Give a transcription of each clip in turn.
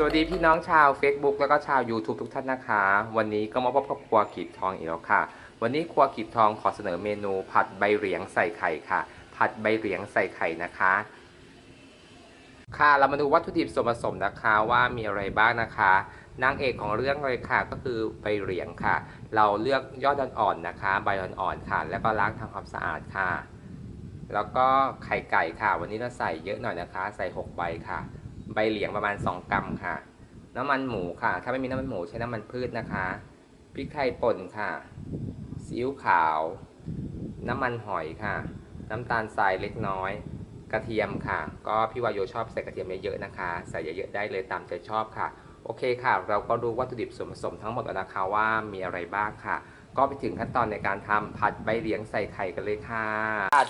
สวัสดีพี่น้องชาว Facebook แล้วก็ชาว YouTube ทุกท่านนะคะ วันนี้ก็มาพบกับครัวขีบทองอีกแล้วค่ะ วันนี้ครัวขีบทองขอเสนอเมนูผัดใบเหลียงใส่ไข่ค่ะ ผัดใบเหลียงใส่ไข่นะคะ ค่ะเรามาดูวัตถุดิบส่วนผสมนะคะว่ามีอะไรบ้างนะคะนางเอกของเรื่องเลยค่ะก็คือใบเหลียงค่ะ เราเลือกยอดอ่อนๆนะคะ ใบอ่อนๆค่ะ แล้วก็ล้างทำความสะอาดค่ะ แล้วก็ไข่ไก่ค่ะ วันนี้เราใส่เยอะหน่อยนะคะ ใส่ 6 ใบค่ะ ใบเหลียงประมาณ 2 กรัมค่ะ น้ำมันหมูค่ะ ถ้าไม่มีน้ำมันหมูใช้น้ำมันพืชนะคะ พริกไทยป่นค่ะ ซีอิ๊วขาว น้ำมันหอยค่ะ น้ำตาลทรายเล็กน้อย กระเทียมค่ะ ก็พี่วายโยชอบใส่กระเทียมเยอะๆนะคะ ใส่เยอะๆได้เลยตามใจชอบค่ะ โอเคค่ะ เราก็รู้วัตถุดิบส่วนผสมทั้งหมดแล้วนะคะว่ามีอะไรบ้างค่ะ ก็ไปถึงขั้นตอนในการทำผัดใบเหลียงใส่ไข่กันเลยค่ะ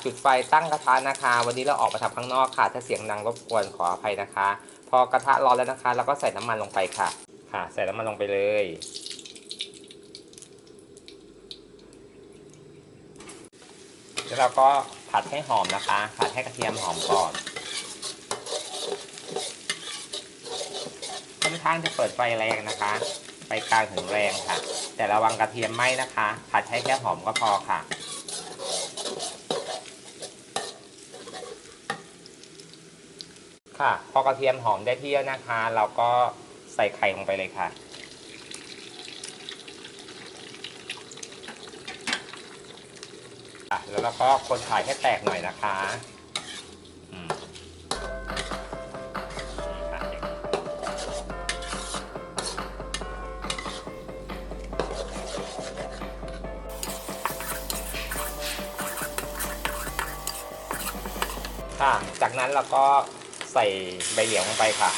จุดไฟตั้งกระทะนะคะ วันนี้เราออกมาทำข้างนอกค่ะ ถ้าเสียงดังรบกวนขออภัยนะคะ พอกระทะร้อนแล้วนะคะ เราก็ใส่น้ำมันลงไปค่ะ ค่ะ ใส่น้ำมันลงไปเลยแล้วเราก็ผัดให้หอมนะคะ ผัดให้กระเทียมหอมก่อนค่อนข้างจะเปิดไฟแรงนะคะ ไฟกลางถึงแรงค่ะ แต่ระวังกระเทียมไหม้นะคะ ผัดให้แค่หอมก็พอค่ะ ค่ะ พอกระเทียมหอมได้ที่แล้วนะคะ เราก็ใส่ไข่ลงไปเลยค่ะแล้วเราก็คนไข่ให้แตกหน่อยนะคะ ค่ะ จากนั้นเราก็ใส่ใบเหลียงลงไปค่ะ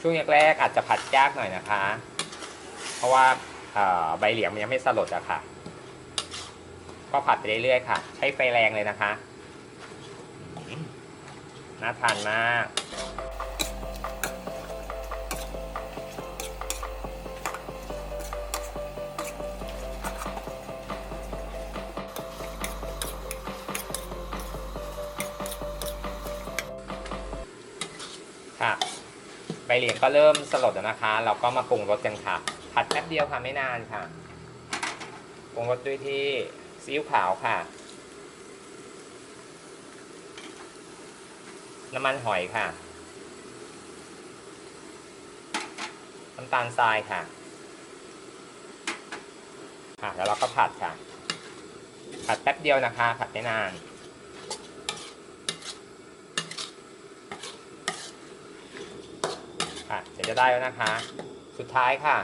ช่วงแรกๆอาจจะผัดยากหน่อยนะคะ เพราะว่าใบเหลียงมันยังไม่สลดอะค่ะ ก็ผัดไปเรื่อยๆค่ะ ใช้ไฟแรงเลยนะคะ น่าทานมาก ค่ะ ใบเหลียงก็เริ่มสลดแล้วนะคะ เราก็มาปรุงรสกันค่ะ ผัดแป๊บเดียวค่ะไม่นานค่ะ ปรุงรสด้วยที่ซีอิ๊วขาวค่ะ น้ำมันหอยค่ะ น้ำตาลทรายค่ะ ค่ะ แล้วเราก็ผัดค่ะ ผัดแป๊บเดียวนะคะ ผัดไม่นาน ค่ะ เดี๋ยวจะได้แล้วนะคะ สุดท้ายค่ะ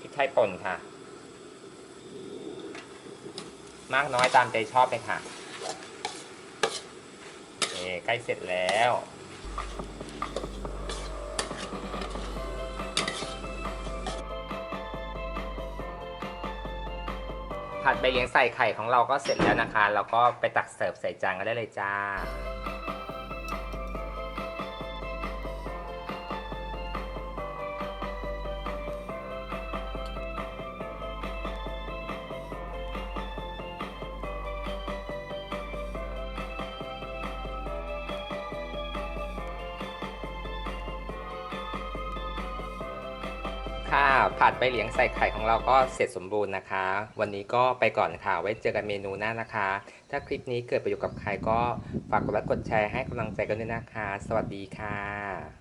พริกไทยป่นค่ะ มากน้อยตามใจชอบเลยค่ะเอใกล้เสร็จแล้วผัดใบเลียงใส่ไข่ของเราก็เสร็จแล้วนะคะ เราก็ไปตักเสิร์ฟใส่จานกันได้เลยจ้า ค่ะ ผัดใบเหลียงใส่ไข่ของเราก็เสร็จสมบูรณ์นะคะ วันนี้ก็ไปก่อนค่ะ ไว้เจอกันเมนูหน้านะคะ ถ้าคลิปนี้เกิดประโยชน์กับใครก็ฝากกดไลค์กดแชร์ให้กำลังใจกันด้วยนะคะ สวัสดีค่ะ